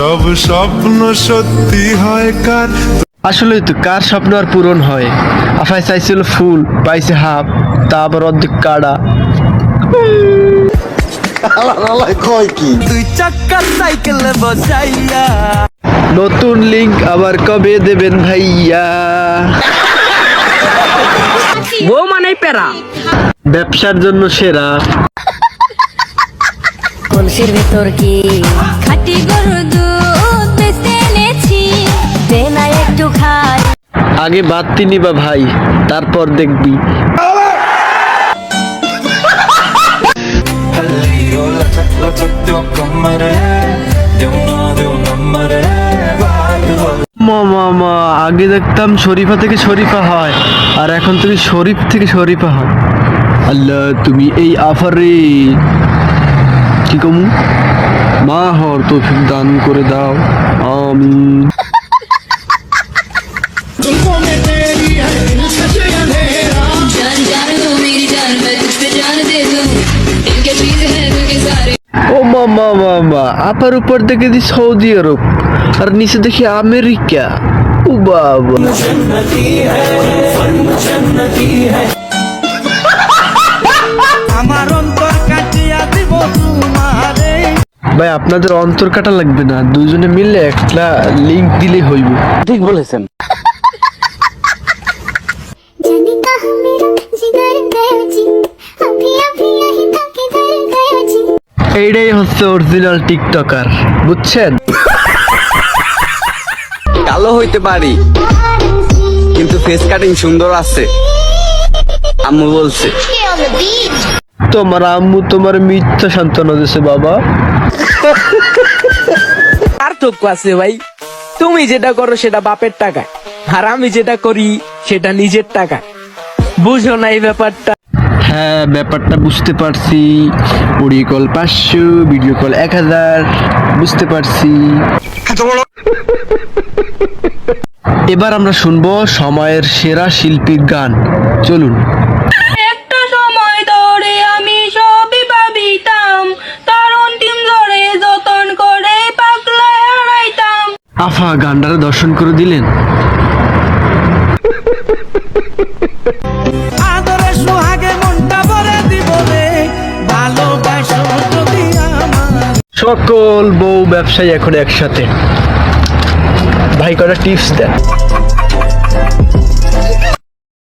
সব স্বপ্ন সত্যি হয় কার? আসলে তো কার স্বপ্ন আর পূরণ হয়? আফাই চাইছিল ফুল পাইছে হাফ তা আবার অর্ধেক কাড়া। নতুন লিঙ্ক আবার কবে দেবেন ভাইয়া? বউ মানে পেরা ব্যবসার জন্য সেরা। কলসির ভেতর কি? খাটি গরু আগে বাদ তিনি বা ভাই, তারপর দেখবি। আগে দেখতাম শরীফা থেকে শরীফা হয়, আর এখন তুমি শরীফ থেকে শরীফা হয়। আল্লাহ, তুমি এই আফারে। কি কমু? মা, হর তৌফিক দান করে দাও। আমি আপার উপর দেখে দি সৌদি আরব আর নিচে দেখি আমেরিকা। ও বাবা। আমার অন্তর কাটিয়া দিব তোমারে। ভাই আপনাদের অন্তর কাটা লাগবে না দুজনে মিলে একটা লিংক দিলে হইব। ঠিক বলেছেন। এইটাই হচ্ছে অরিজিনাল টিকটকার বুঝছেন? কালো হইতে পারি কিন্তু ফেস কাটিং সুন্দর আছে আম্মু বলছে। তোমার আম্মু তোমার মিথ্যা সান্ত্বনা দিছে বাবা। পার্থক্য আছে ভাই। তুমি যেটা করো সেটা বাপের টাকা আর আমি যেটা করি সেটা নিজের টাকা বুঝো না এই ব্যাপারটা। হ্যাঁ ব্যাপারটা বুঝতে পারছি। অডিও কল পাঁচশো ভিডিও কল এক হাজার বুঝতে পারছি। এবার আমরা শুনব সময়ের সেরা শিল্পীর গান। চলুন। একটা সময় ধরে আমি সবই ভাবিতাম তার অন্তিম ধরে যতন করে পাগলায় হারাইতাম। আফা গান্ডারে দর্শন করে দিলেন। সকল বউ ব্যবসায়ী এখন একসাথে। ভাই কটা টিপস দেন?